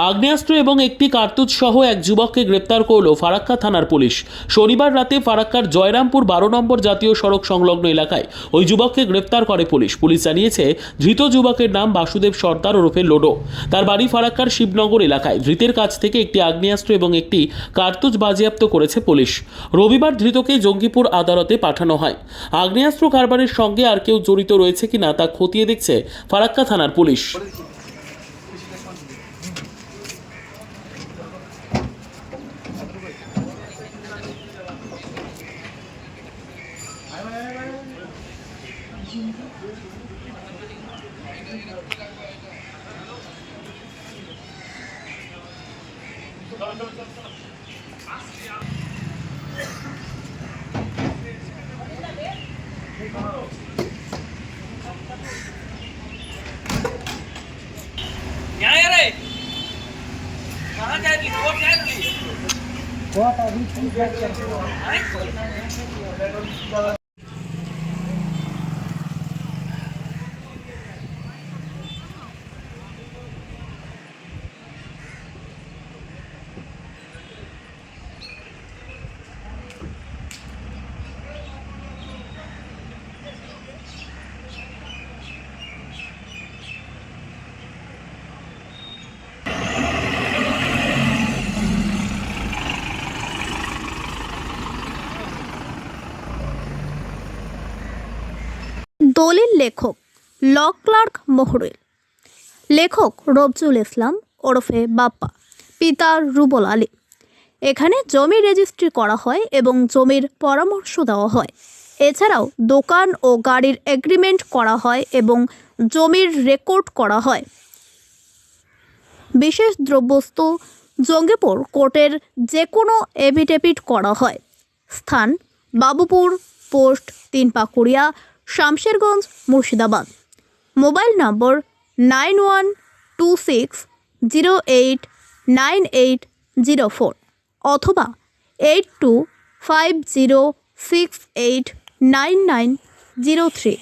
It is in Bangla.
আগ্নেয়াস্ত্র এবং একটি কার্তুজ সহ এক যুবককে গ্রেপ্তার করল ফারাক্কা থানার পুলিশ। শনিবার রাতে ফারাক্কার জয়রামপুর বারো নম্বর জাতীয় সড়ক সংলগ্ন এলাকায় ওই যুবককে গ্রেপ্তার করে পুলিশ। পুলিশ জানিয়েছে, ধৃত যুবকের নাম বাসুদেব সর্দার ওরফে লোডো। তার বাড়ি ফারাক্কার শিবনগর এলাকায়। ধৃতের কাছ থেকে একটি আগ্নেয়াস্ত্র এবং একটি কার্তুজ বাজেয়াপ্ত করেছে পুলিশ। রবিবার ধৃতকে জঙ্গিপুর আদালতে পাঠানো হয়। আগ্নেয়াস্ত্র কারবারের সঙ্গে আর কেউ জড়িত রয়েছে কিনা তা খতিয়ে দেখছে ফারাক্কা থানার পুলিশ। यहाँ यार है कहाँ जाएगी कोर्ट जाएगी দলিল লেখক ল ক্লার্ক মহরুল। লেখক রবজুল ইসলাম ওরফে বাপ্পা, পিতা রুবল আলী। এখানে জমি রেজিস্ট্রি করা হয় এবং জমির পরামর্শ দেওয়া হয়। এছাড়াও দোকান ও গাড়ির এগ্রিমেন্ট করা হয় এবং জমির রেকর্ড করা হয়। বিশেষ দ্রব্যস্তু জঙ্গিপুর কোর্টের যে কোনো এভিডেভিট করা হয়। স্থান বাবুপুর, পোস্ট তিন Pakuria Shamsherganj, Murshidabad. Mobile number nine one two six zero eight nine eight zero four অথবা eight two five zero six eight nine nine zero three.